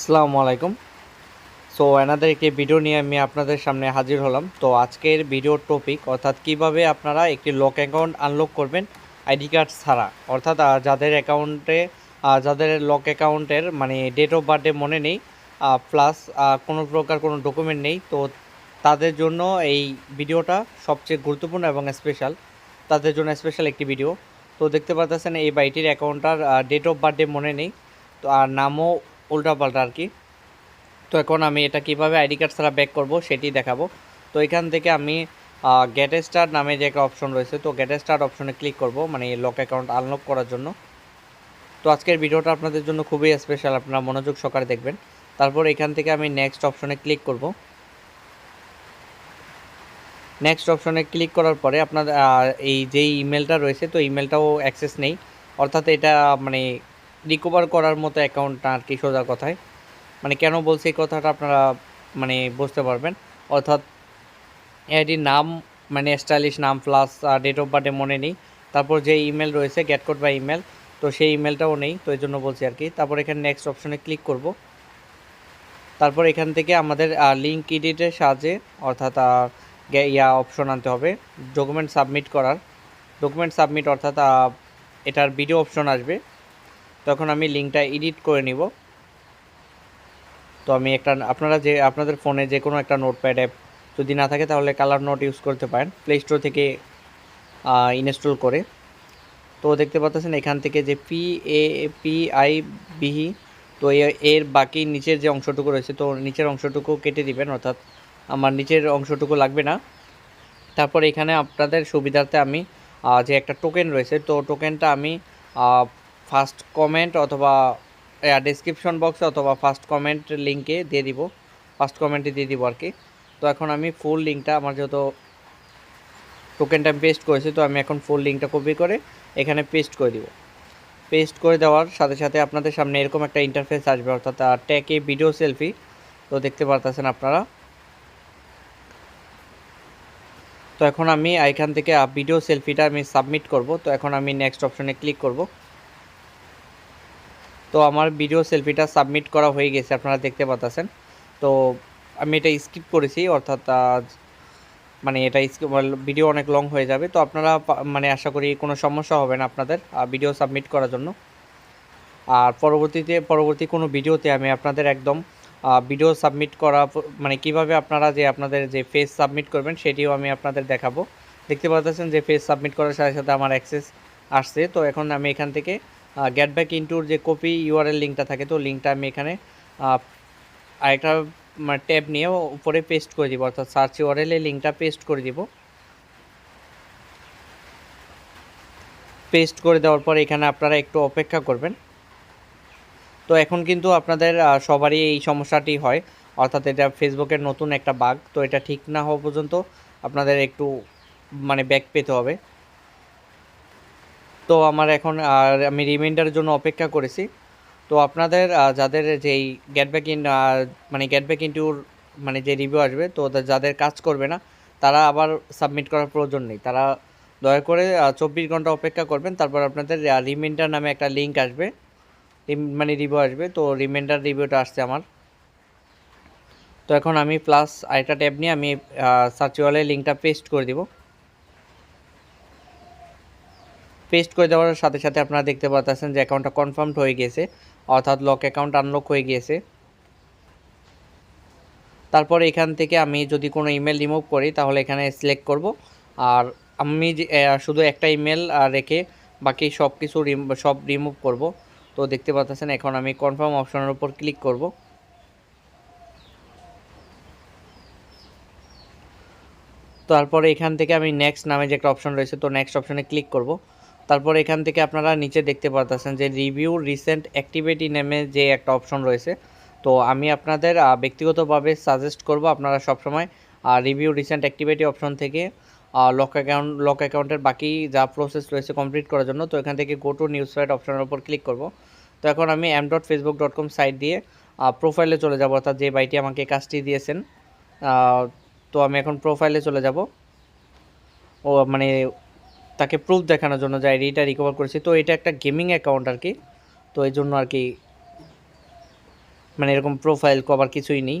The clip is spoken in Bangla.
আসসালামু আলাইকুম। সো এনাদের একটি ভিডিও নিয়ে আমি আপনাদের সামনে হাজির হলাম। তো আজকের ভিডিওর টপিক অর্থাৎ কীভাবে আপনারা একটি লক অ্যাকাউন্ট আনলক করবেন আইডি কার্ড ছাড়া, অর্থাৎ যাদের অ্যাকাউন্টে যাদের লক অ্যাকাউন্টের মানে ডেট অফ বার্থডে মনে নেই প্লাস কোনো প্রকার কোনো ডকুমেন্ট নেই, তো তাদের জন্য এই ভিডিওটা সবচেয়ে গুরুত্বপূর্ণ এবং স্পেশাল তাদের জন্য স্পেশাল একটি ভিডিও তো দেখতে পাচ্ছেন এই বাইটির অ্যাকাউন্টটার ডেট অফ বার্থডে মনে নেই, তো, আর নামও উল্টাপাল্টা আর কি। তো এখন আমি এটা কীভাবে আইডি কার্ড ছাড়া ব্যাক করব সেটি দেখাবো। তো এখান থেকে আমি গেট স্টার নামে যে একটা অপশন রয়েছে, তো গেট স্টার অপশনে ক্লিক করব মানে লক অ্যাকাউন্ট আনলক করার জন্য। তো আজকের ভিডিওটা আপনাদের জন্য খুবই স্পেশাল আপনারা মনোযোগ সহকারে দেখবেন। তারপর এখান থেকে আমি নেক্সট অপশনে ক্লিক করব। নেক্সট অপশনে ক্লিক করার পরে আপনার এই যে ইমেলটা রয়েছে, তো ইমেলটাও অ্যাক্সেস নেই। অর্থাৎ এটা মানে রিকভার করার মতো অ্যাকাউন্ট না আর কি সোজা কথায়। মানে কেন বলছি এই কথাটা আপনারা মানে বুঝতে পারবেন। অর্থাৎ আইডির নাম মানে স্টাইলিশ নাম প্লাস ডেট অফ বার্থডে মনে নেই। তারপর যে ইমেল রয়েছে গেট কোড বা ইমেল তো সেই ইমেলটাও নেই। তো এই জন্য বলছি আর কি। তারপর এখানে নেক্সট অপশনে ক্লিক করব। তারপর এখান থেকে আমাদের লিঙ্ক এডিটের সাহায্যে, অর্থাৎ ইয়া অপশন আনতে হবে। ডকুমেন্ট সাবমিট করার। ডকুমেন্ট সাবমিট অর্থাৎ এটার ভিডিও অপশন আসবে। তখন আমি লিঙ্কটা এডিট করে নিব। তো আমি একটা, আপনারা যে, আপনাদের ফোনে যে কোনো একটা নোটপ্যাড অ্যাপ যদি না থাকে তাহলে কালার নোট ইউজ করতে পারেন প্লে স্টোর থেকে ইনস্টল করে। তো দেখতে পাচ্ছেন এখান থেকে যে পি এ পি আই বিহি তো এর বাকি নিচের যে অংশটুকু রয়েছে, তো নিচের অংশটুকু কেটে দিবেন, অর্থাৎ আমার নিচের অংশটুকু লাগবে না। তারপর এখানে আপনাদের সুবিধার্থে আমি যে একটা টোকেন রয়েছে, তো টোকেনটা আমি ফার্স্ট কমেন্ট অথবা ডেসক্রিপশন বক্সে অথবা ফার্স্ট কমেন্ট লিঙ্কে দিয়ে দিব। ফার্স্ট কমেন্টে দিয়ে দিব আর কি। তো এখন আমি ফুল লিঙ্কটা আমার যেহেতু টোকেনটা আমি পেস্ট করেছি, তো আমি এখন ফুল লিঙ্কটা কপি করে এখানে পেস্ট করে দিব। পেস্ট করে দেওয়ার সাথে সাথে আপনাদের সামনে এরকম একটা ইন্টারফেস আসবে, অর্থাৎ ট্যাকে ভিডিও সেলফি তো দেখতে পারতেছেন আপনারা। তো এখন আমি এখান থেকে ভিডিও সেলফিটা আমি সাবমিট করব। তো এখন আমি নেক্সট অপশনে ক্লিক করব। তো আমার ভিডিও সেলফিটা সাবমিট করা হয়ে গেছে, আপনারা দেখতে পাচ্ছেন তো আমি এটা স্কিপ করেছি, অর্থাৎ মানে এটা ভিডিও অনেক লং হয়ে যাবে। তো আপনারা মানে আশা করি কোনো সমস্যা হবে না আপনাদের ভিডিও সাবমিট করার জন্য। আর পরবর্তীতে, পরবর্তী কোনো ভিডিওতে আমি আপনাদের একদম ভিডিও সাবমিট করা মানে কীভাবে আপনারা যে আপনাদের যে ফেস সাবমিট করবেন, সেটিও আমি আপনাদের দেখাবো। দেখতে পাচ্ছেন যে ফেস সাবমিট করার সাথে সাথে আমার অ্যাক্সেস আসছে। তো এখন আমি এখান থেকে গেট ব্যাক ইনটুর যে কপি ইউআরএল লিঙ্কটা থাকে, তো লিঙ্কটা আমি এখানে আরেকটা ট্যাব নিয়ে উপরে পেস্ট করে দিব, অর্থাৎ সার্চ ইউআরএল এর লিঙ্কটা পেস্ট করে দিব। পেস্ট করে দেওয়ার পর এখানে আপনারা একটু অপেক্ষা করবেন। তো এখন কিন্তু আপনাদের সবারই এই সমস্যাটি হয়, অর্থাৎ এটা ফেসবুকের নতুন একটা বাগ তো এটা ঠিক না হওয়া পর্যন্ত আপনাদের একটু মানে ব্যাক পেতে হবে। তো আমার এখন, আর আমি রিমাইন্ডারের জন্য অপেক্ষা করেছি। তো আপনাদের যাদের যেই গেট ব্যাক ইন মানে গেট ব্যাক ইনটুর মানে যে রিভিউ আসবে, তো যাদের কাজ করবে না, তারা আবার সাবমিট করার প্রয়োজন নেই। তারা দয়া করে চব্বিশ ঘণ্টা অপেক্ষা করবেন, তারপর আপনাদের রিমাইন্ডার নামে একটা লিঙ্ক আসবে। মানে রিভিউ আসবে, তো রিমাইন্ডার রিভিউটা আসছে আমার। তো এখন আমি প্লাস আরেকটা ট্যাব নিয়ে আমি সার্চ ওয়ালে লিঙ্কটা পেস্ট করে দিব। পেস্ট করে দেওয়ার সাথে সাথে আপনারা দেখতে পাচ্ছেন যে অ্যাকাউন্টটা কনফার্মড হয়ে গিয়েছে অর্থাৎ লক অ্যাকাউন্ট আনলক হয়ে গিয়েছে তারপর এখান থেকে আমি যদি কোনো ইমেল রিমুভ করি, তাহলে এখানে সিলেক্ট করব। আর আমি শুধু একটা ইমেল রেখে বাকি সব কিছু সব রিমুভ করব। তো দেখতে পাচ্ছেন এখন আমি কনফার্ম অপশনের উপর ক্লিক করব। তারপরে এখান থেকে আমি নেক্সট নামে যে একটা অপশন রয়েছে, তো নেক্সট অপশনে ক্লিক করব। তারপর এখান থেকে আপনারা নিচে দেখতে পাচ্ছেন যে রিভিউ রিসেন্ট অ্যাক্টিভিটি নেমে যে একটা অপশন রয়েছে। তো আমি আপনাদের ব্যক্তিগতভাবে সাজেস্ট করব আপনারা সবসময় রিভিউ রিসেন্ট অ্যাক্টিভিটি অপশন থেকে লক অ্যাকাউন্ট লক অ্যাকাউন্টের বাকি যা প্রসেস রয়েছে কমপ্লিট করার জন্য, তো এখান থেকে গো টু নিউজ সাইট অপশনের উপর ক্লিক করব। তো এখন আমি M dot Facebook dot com site দিয়ে প্রোফাইলে চলে যাব, অর্থাৎ যে বাইটি আমাকে কাজটি দিয়েছেন তো আমি এখন প্রোফাইলে চলে যাব। ও মানে তাকে প্রুফ দেখানোর জন্য যে আইডিটা রিকভার করেছি। তো এটা একটা গেমিং অ্যাকাউন্ট আর কি। তো এই জন্য আর কি মানে এরকম প্রোফাইল কভার কিছুই নেই।